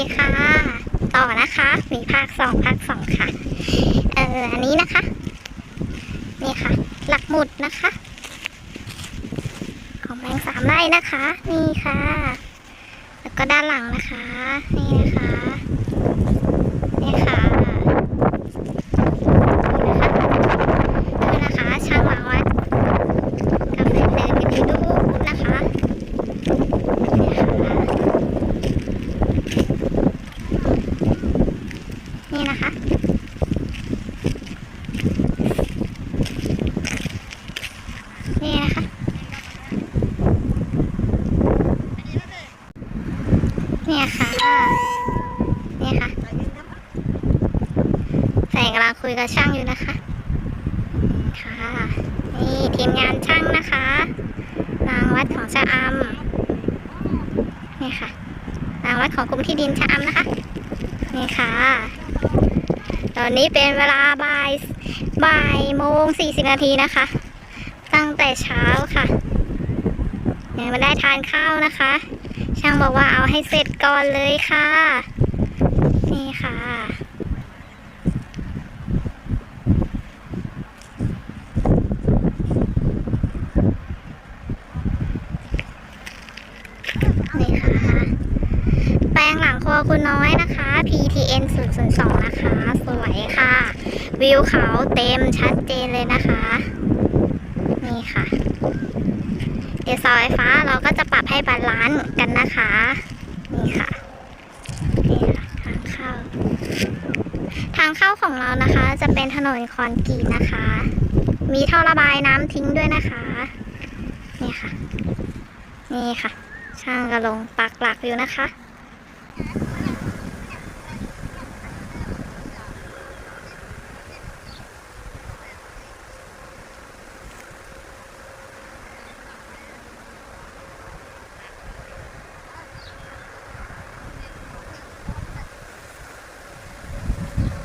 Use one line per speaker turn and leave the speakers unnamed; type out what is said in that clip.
ีค่ะ ต่อนะคะ มีภาคสองภาคสองค่ะ เอออันนี้นะคะ นี่ค่ะ หลักหมุดนะคะ ของแบงสามไร่นะคะ นี่ค่ะ แล้วก็ด้านหลังนะคะ นี่นะคะ นี่ค่ะนี่นะคะนี่นะคะ ช่างวางวัดกาแฟเดินกันดูนะคะนี่ค่ะ นี่นะคะ นี่นะคะ เนี่ยค่ะเนี่ยค่ะแสงกำลังคุยกับช่างอยู่นะคะ ค่ะ นี่ทีมงานช่างนะคะรางวัดของชะอำนี่ค่ะรางวัดของกรมที่ดินชะอำนะคะ นี่ค่ะ ตอนนี้เป็นเวลาบ่ายบ่ายโมงสี่สิบนาทีนะคะ ตั้งแต่เช้าค่ะยังไม่ได้ทานข้าวนะคะ ช่างบอกว่าเอาให้เสร็จก่อนเลยค่ะ นี่ค่ะ นี่ค่ะ แปลงหลัง วคุณน้อยนะคะ PTN 002นะคะ สวยค่ะ วิวเขาเต็มชัดเจนเลยนะคะ นี่ค่ะ เดี๋ยวเสาไฟฟ้าเราก็จะปรับให้บาลานซ์กันนะคะ นี่ค่ะ นี่ค่ะ ทางเข้า ทางเข้าของเรานะคะ จะเป็นถนนคอนกรีตนะคะ มีท่อระบายน้ำทิ้งด้วยนะคะ นี่ค่ะ นี่ค่ะ ช่างกระลงปักหลักอยู่นะคะ